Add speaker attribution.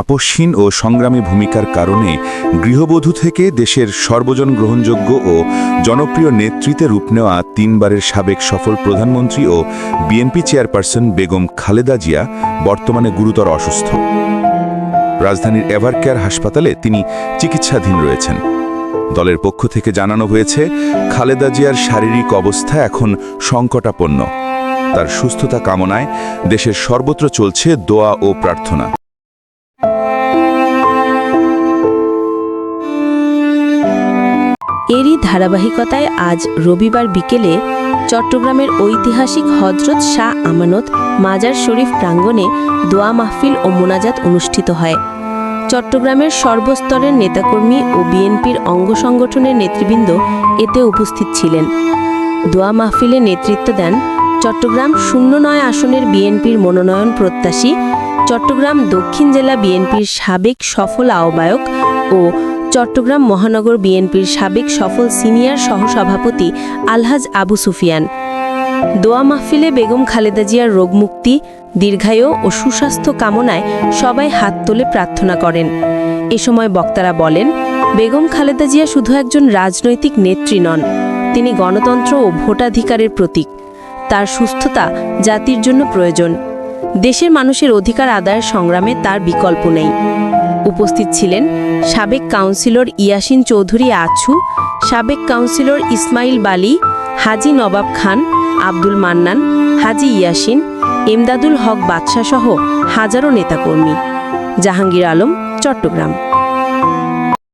Speaker 1: আপসহীন ও সংগ্রামী ভূমিকার কারণে গৃহবধূ থেকে দেশের সর্বজন গ্রহণযোগ্য ও জনপ্রিয় নেতৃত্বে রূপ নেওয়া তিনবারের সাবেক সফল প্রধানমন্ত্রী ও বিএনপি চেয়ারপারসন বেগম খালেদা জিয়া বর্তমানে গুরুতর অসুস্থ। রাজধানীর এভারকেয়ার হাসপাতালে তিনি চিকিৎসাধীন রয়েছেন। দলের পক্ষ থেকে জানানো হয়েছে, খালেদা জিয়ার শারীরিক অবস্থা এখন সংকটাপন্ন। তার সুস্থতা কামনায় দেশের সর্বত্র চলছে দোয়া ও প্রার্থনা।
Speaker 2: এরই ধারাবাহিকতায় আজ রবিবার বিকেলে চট্টগ্রামের ঐতিহাসিক হজরত শাহ আমানত মাজার শরীফ প্রাঙ্গণে দোয়া মাহফিল ও মোনাজাত অনুষ্ঠিত হয়। চট্টগ্রামের সর্বস্তরের নেতাকর্মী ও বিএনপির অঙ্গ সংগঠনের নেতৃবৃন্দ এতে উপস্থিত ছিলেন। দোয়া মাহফিলে নেতৃত্ব দেন চট্টগ্রাম শূন্য নয় আসনের বিএনপির মনোনয়ন প্রত্যাশী, চট্টগ্রাম দক্ষিণ জেলা বিএনপির সাবেক সফল আহ্বায়ক ও চট্টগ্রাম মহানগর বিএনপির সাবেক সফল সিনিয়র সহসভাপতি আলহাজ আবু সুফিয়ান। দোয়া মাহফিলে বেগম খালেদা জিয়ার রোগমুক্তি, দীর্ঘায়ু ও সুস্বাস্থ্য কামনায় সবাই হাত তোলে প্রার্থনা করেন। এ সময় বক্তারা বলেন, বেগম খালেদা জিয়া শুধু একজন রাজনৈতিক নেত্রী নন, তিনি গণতন্ত্র ও ভোটাধিকারের প্রতীক। তার সুস্থতা জাতির জন্য প্রয়োজন। দেশের মানুষের অধিকার আদায়ের সংগ্রামে তার বিকল্প নেই। উপস্থিত ছিলেন সাবেক কাউন্সিলর ইয়াসিন চৌধুরী আছু, সাবেক কাউন্সিলর ইসমাইল বালি, হাজি নবাব খান, আব্দুল মান্নান, হাজি ইয়াসিন, এমদাদুল হক বাদশাহ সহ হাজারো নেতাকর্মী। জাহাঙ্গীর আলম, চট্টগ্রাম।